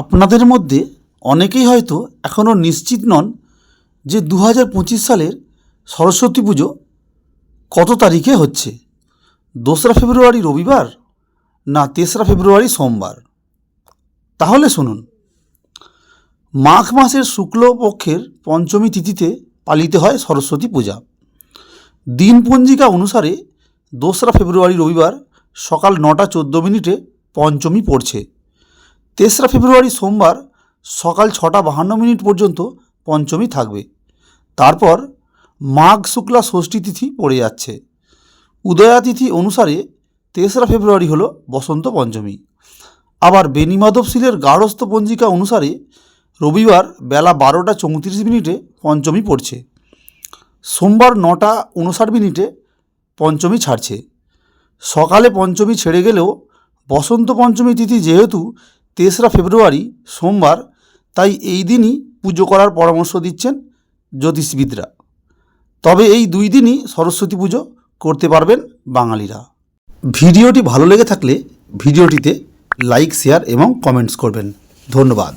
আপনাদের মধ্যে অনেকেই হয়তো এখনও নিশ্চিত নন যে দু হাজার পঁচিশ সালের সরস্বতী পুজো কত তারিখে হচ্ছে। দোসরা ফেব্রুয়ারি রবিবার না তেসরা ফেব্রুয়ারি সোমবার? তাহলে শুনুন। মাঘ মাসের শুক্লপক্ষের পঞ্চমী তিথিতে পালিত হয় সরস্বতী পূজা। দিন পঞ্জিকা অনুসারে দোসরা ফেব্রুয়ারি রবিবার সকাল নটা চোদ্দ মিনিটে পঞ্চমী পড়ছে। তেসরা ফেব্রুয়ারি সোমবার সকাল ছটা বাহান্ন মিনিট পর্যন্ত পঞ্চমী থাকবে। তারপর মাঘ শুক্লা ষষ্ঠী তিথি পড়ে যাচ্ছে। উদয়া তিথি অনুসারে তেসরা ফেব্রুয়ারি হলো বসন্ত পঞ্চমী। আবার বেনিমাধব শিলের গার্হস্থ পঞ্জিকা অনুসারে রবিবার বেলা বারোটা চৌত্রিশ মিনিটে পঞ্চমী পড়ছে। সোমবার নটা উনষাট মিনিটে পঞ্চমী ছাড়ছে। সকালে পঞ্চমী ছেড়ে গেলেও বসন্ত পঞ্চমী তিথি যেহেতু তেসরা ফেব্রুয়ারি, সোমবার, তাই এই দিনই পুজো করার পরামর্শ দিচ্ছেন জ্যোতিষবিদরা। তবে এই দুই দিনই সরস্বতী পুজো করতে পারবেন বাঙালিরা। ভিডিওটি ভালো লেগে থাকলে ভিডিওটিতে লাইক, শেয়ার এবং কমেন্টস করবেন। ধন্যবাদ।